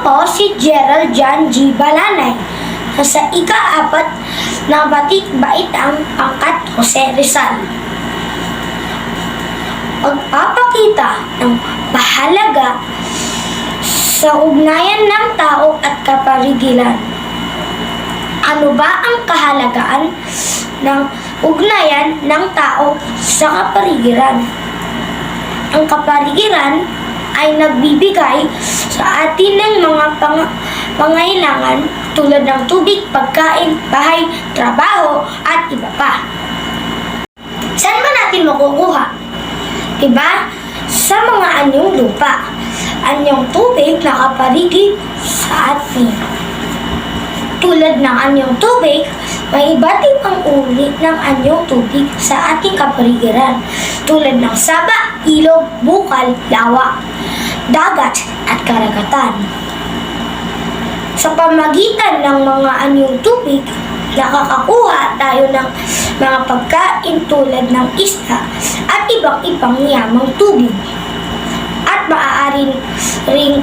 po si Gerald John G. Balanay na sa ika-apat na batik baitang pangkat Jose Rizal. Pagpapakita ng bahalaga sa ugnayan ng tao at kapaligiran. Ano ba ang kahalagaan ng ugnayan ng tao sa kapaligiran? Ang kapaligiran ay nagbibigay sa atin ng mga pang- pangailangan tulad ng tubig, pagkain, bahay, trabaho, at iba pa. Saan ba natin makukuha? Diba? Sa mga anyong lupa. Anyong tubig nakapaligid sa atin. Tulad ng anyong tubig, may iba't ibang uri ng anyong tubig sa ating kapaligiran. Tulad ng saba, ilog, bukal, lawa, dagat, at karagatan. Sa pamagitan ng mga anyong tubig, nakakakuha tayo ng mga pagkain tulad ng isda at ibang ibang yamang tubig. At maaari ring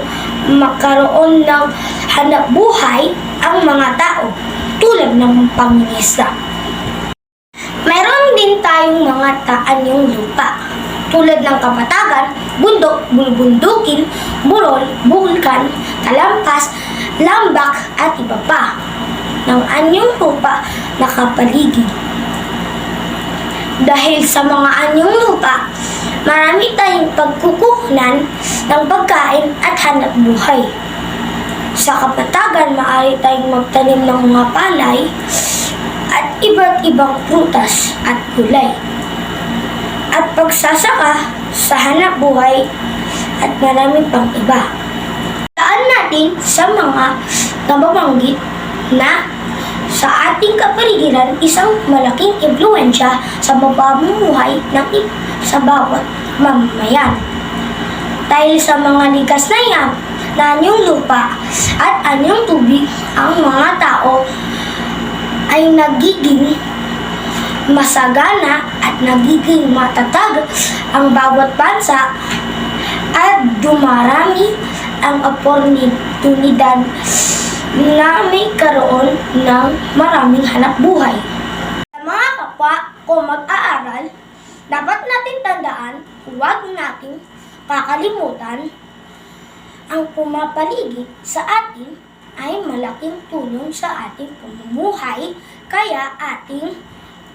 magkaroon ng hanap buhay ang mga tao tulad ng pangingisda. Meron din tayong mga taanyong lupa tulad ng kapatagan, bundok, bulbundukin, burol, bulkan, talampas, lambak at iba pa ng anyong lupa na kapaligid. Dahil sa mga anyong lupa, marami tayong pagkukunan ng pagkain at hanap buhay. Sa kapatagan, maaari tayong magtanim ng mga palay at iba't ibang prutas at gulay. At pagsasaka sa hanap buhay at marami pang iba. Natin sa mga nababanggit na sa ating kapaligiran isang malaking impluensya sa mapamumuhay ng sa bawat mamamayan. Dahil sa mga likas na yan, na anyong lupa at anyong tubig, ang mga tao ay nagiging masagana at nagiging matatag ang bawat bansa at dumarami ang oportunidad na may karoon ng maraming hanap buhay. Sa mga kapwa ko mag-aaral, dapat natin tandaan, huwag nating kakalimutan, ang pumapaligid sa atin ay malaking tulong sa ating pamumuhay, kaya ating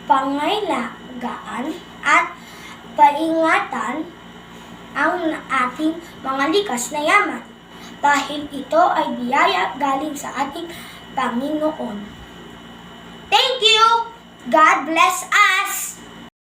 pangailagaan at paingatan ang ating mga likas na yaman dahil ito ay biyaya galing sa ating Panginoon. Thank you! God bless